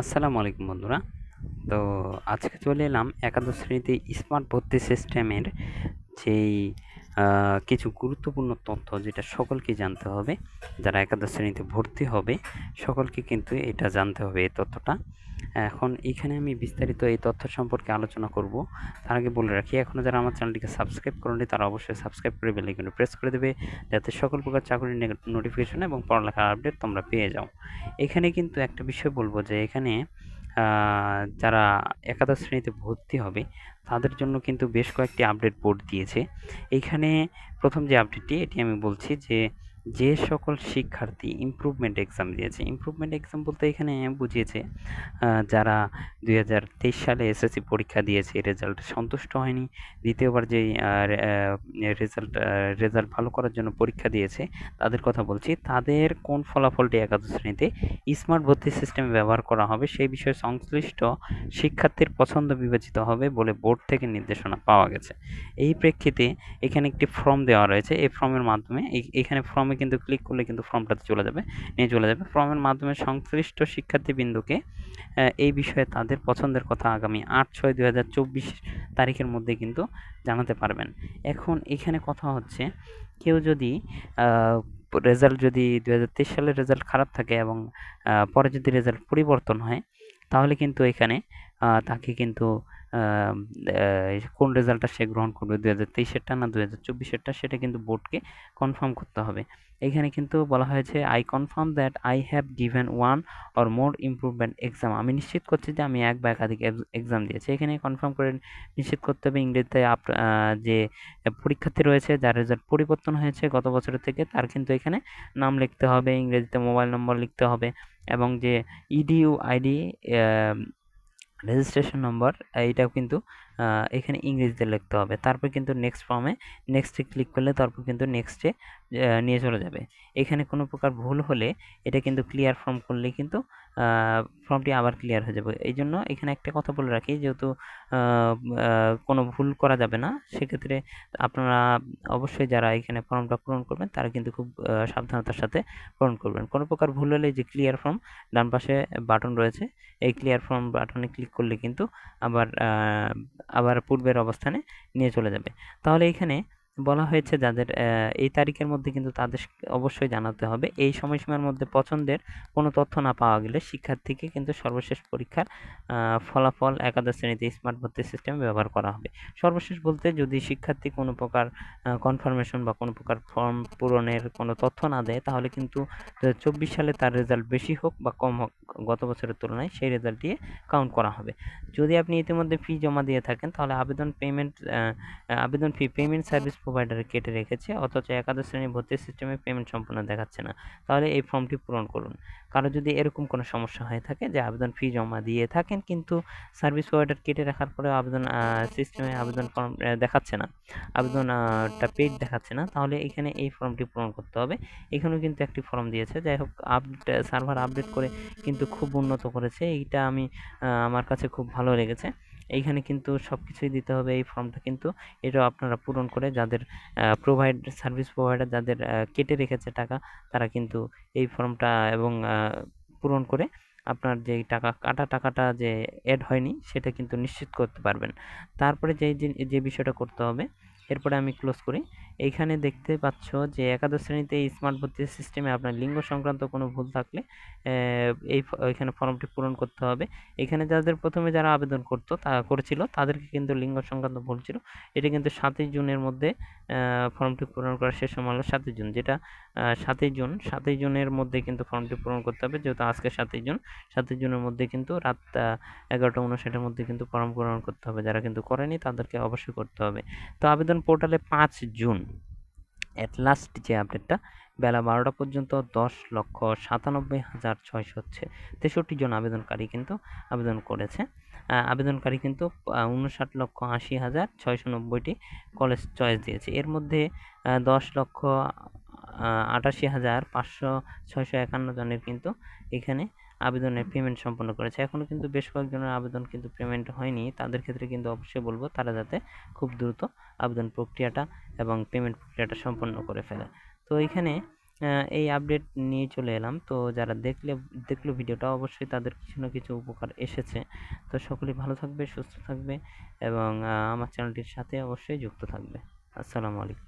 আসসালামু আলাইকুম বন্ধুরা। তো আজকে চলে এলাম একাদশ শ্রেণীতে স্মার্ট ভর্তি সিস্টেমের যেই কিছু গুরুত্বপূর্ণ তথ্য যেটা সকলকে জানতে হবে, যারা একাদশ শ্রেণীতে ভর্তি হবে, সকলকে কিন্তু এটা জানতে হবে এই তথ্যটা। এখন এখানে আমি বিস্তারিত এই তথ্য সম্পর্কে আলোচনা করব। তার আগে বলে রাখি এখনও যারা আমার চ্যানেলটিকে সাবস্ক্রাইব করেনি তারা অবশ্যই সাবস্ক্রাইব করে বেলাইকনে প্রেস করে দেবে, যাতে সকল প্রকার চাকরির নোটিফিকেশন এবং পড়ালেখার আপডেট তোমরা পেয়ে যাও। এখানে কিন্তু একটা বিষয় বলব যে, এখানে যারা একাদশ শ্রেণীতে ভর্তি হবে, তাদের জন্য কিন্তু বেশ কয়েকটি আপডেট বোর্ড দিয়েছে। এইখানে প্রথম যে আপডেটটি এটি আমি বলছি যে যে সকল শিক্ষার্থী ইমপ্রুভমেন্ট এক্সাম দিয়েছে ইমপ্রুভমেন্ট এক্সাম বলতে এখানে বুঝিয়েছে যারা দুই হাজার তেইশ সালে এসএসসি পরীক্ষা দিয়েছে রেজাল্ট সন্তুষ্ট হয়নি। দ্বিতীয়বার যেই রেজাল্ট রেজাল্ট ভালো করার জন্য পরীক্ষা দিয়েছে, তাদের কথা বলছি, তাদের কোন ফলাফলটি একাদশ শ্রেণীতে স্মার্ট ভর্তি সিস্টেমে ব্যবহার করা হবে, সেই বিষয়ে সংশ্লিষ্ট শিক্ষার্থীর পছন্দ বিবেচিত হবে বলে বোর্ড থেকে নির্দেশনা পাওয়া গেছে। এই প্রেক্ষিতে এখানে একটি ফর্ম দেওয়া রয়েছে, এই ফর্মের মাধ্যমে এখানে ফর্মে কিন্তু ক্লিক করলে কিন্তু ফর্মটাতে চলে যাবে। নিয়ে চলে যাবে। ফর্মের মাধ্যমে সংশ্লিষ্ট শিক্ষার্থীবৃন্দকে এই বিষয়ে তাদের পছন্দের কথা আগামী আট ছয় দু তারিখের মধ্যে কিন্তু জানাতে পারবেন। এখন এখানে কথা হচ্ছে, কেউ যদি রেজাল্ট যদি দু হাজার তেইশ সালের রেজাল্ট খারাপ থাকে এবং পরে যদি রেজাল্ট পরিবর্তন হয়, তাহলে কিন্তু এখানে তাকে কিন্তু কোন রেজাল্টটা সে গ্রহণ করবে? দু হাজার তেইশেরটা না দু হাজার চব্বিশেরটা সেটা কিন্তু বোর্ডকে কনফার্ম করতে হবে। এখানে কিন্তু বলা হয়েছে I confirm that I have given one or more improvement exam আমি নিশ্চিত করছি যে আমি এক বা একাধিক এক্সাম দিয়েছি। এখানে কনফার্ম করে নিশ্চিত করতে হবে ইংরেজিতে আপ যে পরীক্ষার্থী রয়েছে, যার রেজাল্ট পরিবর্তন হয়েছে গত বছরের থেকে, তার কিন্তু এখানে নাম লিখতে হবে, ইংরেজিতে মোবাইল নম্বর লিখতে হবে এবং যে ইডিইউ আইডি রেজিস্ট্রেশন নম্বর এইটাও কিন্তু এখানে ইংরেজিতে লিখতে হবে। তারপর কিন্তু নেক্সট ফর্মে নেক্সটে ক্লিক করলে তারপর কিন্তু নেক্সটে নিয়ে চলে যাবে। এখানে কোনো প্রকার ভুল হলে এটা কিন্তু ক্লিয়ার ফর্ম করলে কিন্তু ফর্মটি আবার ক্লিয়ার হয়ে যাবে। এই জন্য এখানে একটা কথা বলে রাখি, যেহেতু কোনো ভুল করা যাবে না, সেক্ষেত্রে আপনারা অবশ্যই যারা এখানে ফর্মটা পূরণ করবেন, তারা কিন্তু খুব সাবধানতার সাথে পূরণ করবেন। কোনো প্রকার ভুল হলে যে ক্লিয়ার ফর্ম ডান পাশে বাটন রয়েছে, এই ক্লিয়ার ফর্ম বাটনে ক্লিক করলে কিন্তু আবার আবার পূর্বের অবস্থানে নিয়ে চলে যাবে। তাহলে এখানে বলা হয়েছে যাদের এই তারিখের মধ্যে কিন্তু তাদের অবশ্যই জানাতে হবে। এই সময়সীমার মধ্যে পছন্দের কোনো তথ্য না পাওয়া গেলে শিক্ষার্থীকে কিন্তু সর্বশেষ পরীক্ষার ফলাফল একাদশ শ্রেণীতে স্মার্ট ভর্তি সিস্টেমে ব্যবহার করা হবে। সর্বশেষ বলতে যদি শিক্ষার্থী কোনো প্রকার কনফার্মেশন বা কোনো প্রকার ফর্ম পূরণের কোনো তথ্য না দেয়, তাহলে কিন্তু চব্বিশ সালে তার রেজাল্ট বেশি হোক বা কম হোক, গত বছরের তুলনায় সেই রেজাল্ট দিয়ে কাউন্ট করা হবে। যদি আপনি ইতিমধ্যে ফি জমা দিয়ে থাকেন, তাহলে আবেদন পেমেন্ট আবেদন ফি পেমেন্ট সার্ভিস প্রোভাইডারে কেটে রেখেছে, অথচ একাদশ শ্রেণি ভর্তি সিস্টেমে পেমেন্ট সম্পূর্ণ দেখাচ্ছে না। তাহলে এই ফর্মটি পূরণ করুন। কারও যদি এরকম কোনো সমস্যা হয়ে থাকে যে আবেদন ফি জমা দিয়ে থাকেন, কিন্তু সার্ভিস প্রোভাইডার কেটে রাখার পরেও আবেদন সিস্টেমে আবেদন ফর্ম দেখাচ্ছে না আবেদনটা পেড দেখাচ্ছে না, তাহলে এখানে এই ফর্মটি পূরণ করতে হবে। এখানেও কিন্তু একটি ফর্ম দিয়েছে। যাই হোক আপডেট সার্ভার আপডেট করে কিন্তু খুব উন্নত করেছে। এইটা আমি আমার কাছে খুব ভালো লেগেছে। এইখানে কিন্তু সব কিছুই দিতে হবে এই ফর্মটা কিন্তু এটাও আপনারা পূরণ করে যাদের প্রোভাইড সার্ভিস প্রোভাইডার যাদের কেটে রেখেছে টাকা, তারা কিন্তু এই ফর্মটা এবং পূরণ করে আপনার যে টাকা কাটা টাকাটা যে অ্যাড হয়নি সেটা কিন্তু নিশ্চিত করতে পারবেন। তারপরে যে যে বিষয়টা করতে হবে, এরপরে আমি ক্লোজ করি। এইখানে দেখতে পাচ্ছ যে একাদশ শ্রেণীতে স্মার্ট ভর্তি সিস্টেমে আপনার লিঙ্গ সংক্রান্ত কোনো ভুল থাকলে এই এখানে ফর্মটি পূরণ করতে হবে। এখানে যাদের প্রথমে যারা আবেদন করতো, তা, করেছিল, তাদেরকে কিন্তু লিঙ্গ সংক্রান্ত ভুল ছিল। এটা কিন্তু সাতই জুনের মধ্যে ফর্মটি পূরণ করার শেষ সময় হলো সাতই জুন। যেটা সাতই জুন, সাতই জুনের মধ্যে কিন্তু ফর্মটি পূরণ করতে হবে। যেহেতু আজকে সাতই জুন, সাতই জুনের মধ্যে কিন্তু রাত এগারোটা উনষাটের মধ্যে কিন্তু ফর্ম পূরণ করতে হবে। যারা কিন্তু করেনি, তাদেরকে অবশ্যই করতে হবে। তো আবেদন পোর্টালে পাঁচ জুন অ্যাট লাস্ট যে আপডেটটা বেলা বারোটা পর্যন্ত দশ লক্ষ সাতানব্বই হাজার ছয়শো তেষট্টি জন আবেদনকারী কিন্তু আবেদন করেছে। আবেদনকারী কিন্তু উনষাট লক্ষ আশি হাজার ছয়শো নব্বইটি কলেজ চয়েস দিয়েছে। এর মধ্যে দশ লক্ষ আটাশি হাজার পাঁচশো ছয়শো একান্ন জনের কিন্তু এখানে আবেদনের পেমেন্ট সম্পন্ন করেছে। এখনও কিন্তু বেশ কয়েকজনের আবেদন কিন্তু পেমেন্ট হয়নি। তাদের ক্ষেত্রে কিন্তু অবশ্যই বলব তারা যাতে খুব দ্রুত আবেদন প্রক্রিয়াটা এবং পেমেন্ট প্রক্রিয়াটা সম্পন্ন করে ফেলে। তো এইখানে এই আপডেট নিয়ে চলে এলাম। তো যারা দেখলে, দেখল ভিডিওটা অবশ্যই তাদের কিছু না কিছু উপকার এসেছে। তো সকলেই ভালো থাকবে, সুস্থ থাকবে এবং আমার চ্যানেলটির সাথে অবশ্যই যুক্ত থাকবে। আসসালামু আলাইকুম।